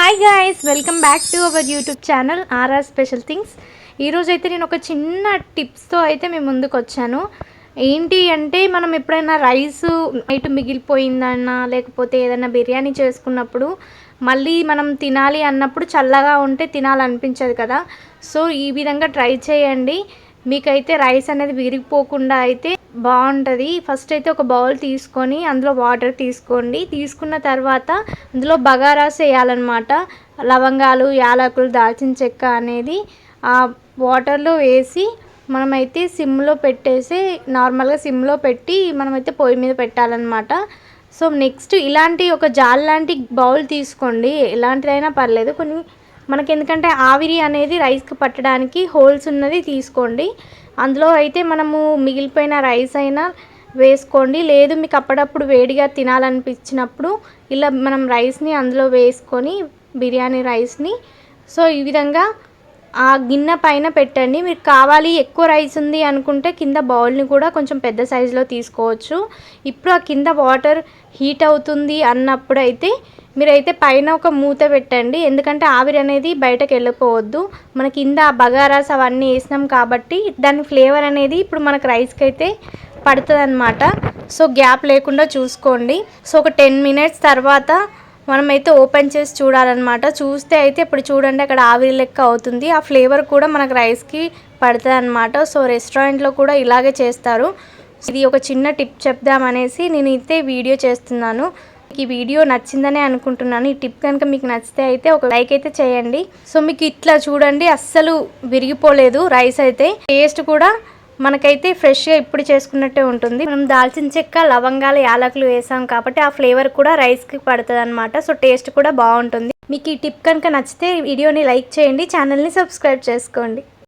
Hi guys welcome back to our YouTube channel RR special things ఈరోజు అయితే నేను ఒక చిన్న టిప్స్తో అయితే మేము ముందుకు వచ్చాను. ఏంటి అంటే మనం ఎప్పుడైనా రైస్ నైట్ మిగిలిపోయిందన్నా లేకపోతే ఏదైనా బిర్యానీ చేసుకున్నప్పుడు మళ్ళీ మనం తినాలి అన్నప్పుడు చల్లగా ఉంటే తినాలనిపించదు కదా. సో ఈ విధంగా ట్రై చేయండి. మీకైతే రైస్ అనేది విరిగిపోకుండా అయితే బాగుంటుంది. ఫస్ట్ అయితే ఒక బౌల్ తీసుకొని అందులో వాటర్ తీసుకోండి. తీసుకున్న తర్వాత అందులో బగారాస్ వేయాలన్నమాట లవంగాలు యాలకులు దాల్చిన చెక్క అనేది ఆ వాటర్లో వేసి మనమైతే సిమ్లో పెట్టేసి నార్మల్గా సిమ్లో పెట్టి మనమైతే పొయ్యి మీద పెట్టాలన్నమాట. సో నెక్స్ట్ ఇలాంటి ఒక జాల్ లాంటి బౌల్ తీసుకోండి. ఎలాంటిదైనా పర్లేదు. కొన్ని మనకి ఎందుకంటే ఆవిరి అనేది రైస్కి పట్టడానికి హోల్స్ ఉన్నది తీసుకోండి. అందులో అయితే మనము మిగిలిపోయిన రైస్ అయినా వేసుకోండి. లేదు మీకు అప్పుడప్పుడు వేడిగా తినాలనిపించినప్పుడు ఇలా మనం రైస్ని అందులో వేసుకొని బిర్యానీ రైస్ని. సో ఈ విధంగా ఆ గిన్నె పైన పెట్టండి. మీరు కావాలి ఎక్కువ రైస్ ఉంది అనుకుంటే కింద బౌల్ని కూడా కొంచెం పెద్ద సైజులో తీసుకోవచ్చు. ఇప్పుడు ఆ కింద వాటర్ హీట్ అవుతుంది అన్నప్పుడు అయితే మీరైతే పైన ఒక మూత పెట్టండి. ఎందుకంటే ఆవిరి అనేది బయటకు వెళ్ళిపోవద్దు. మన కింద ఆ బగారాస్ అవన్నీ వేసినాం కాబట్టి దాని ఫ్లేవర్ అనేది ఇప్పుడు మనకు రైస్కి అయితే పడుతుంది అనమాట సో గ్యాప్ లేకుండా చూసుకోండి. సో ఒక టెన్ మినిట్స్ తర్వాత మనమైతే ఓపెన్ చేసి చూడాలన్నమాట. చూస్తే అయితే ఇప్పుడు చూడండి అక్కడ ఆవిరి లెక్క అవుతుంది. ఆ ఫ్లేవర్ కూడా మనకు రైస్కి పడుతుంది అనమాట సో రెస్టారెంట్లో కూడా ఇలాగే చేస్తారు. ఇది ఒక చిన్న టిప్ చెప్దామనేసి నేను అయితే వీడియో చేస్తున్నాను. ఈ వీడియో నచ్చిందనే అనుకుంటున్నాను. ఈ టిప్ కనుక మీకు నచ్చితే అయితే ఒక లైక్ అయితే చేయండి. సో మీకు ఇట్లా చూడండి అస్సలు విరిగిపోలేదు రైస్ అయితే. టేస్ట్ కూడా మనకైతే ఫ్రెష్గా ఇప్పుడు చేసుకున్నట్టే ఉంటుంది. మనం దాల్చిన చెక్క లవంగాలు యాలకులు వేసాం కాబట్టి ఆ ఫ్లేవర్ కూడా రైస్కి పడుతుంది అనమాట సో టేస్ట్ కూడా బాగుంటుంది. మీకు ఈ టిప్ కనుక నచ్చితే వీడియోని లైక్ చేయండి ఛానల్ని సబ్స్క్రైబ్ చేసుకోండి.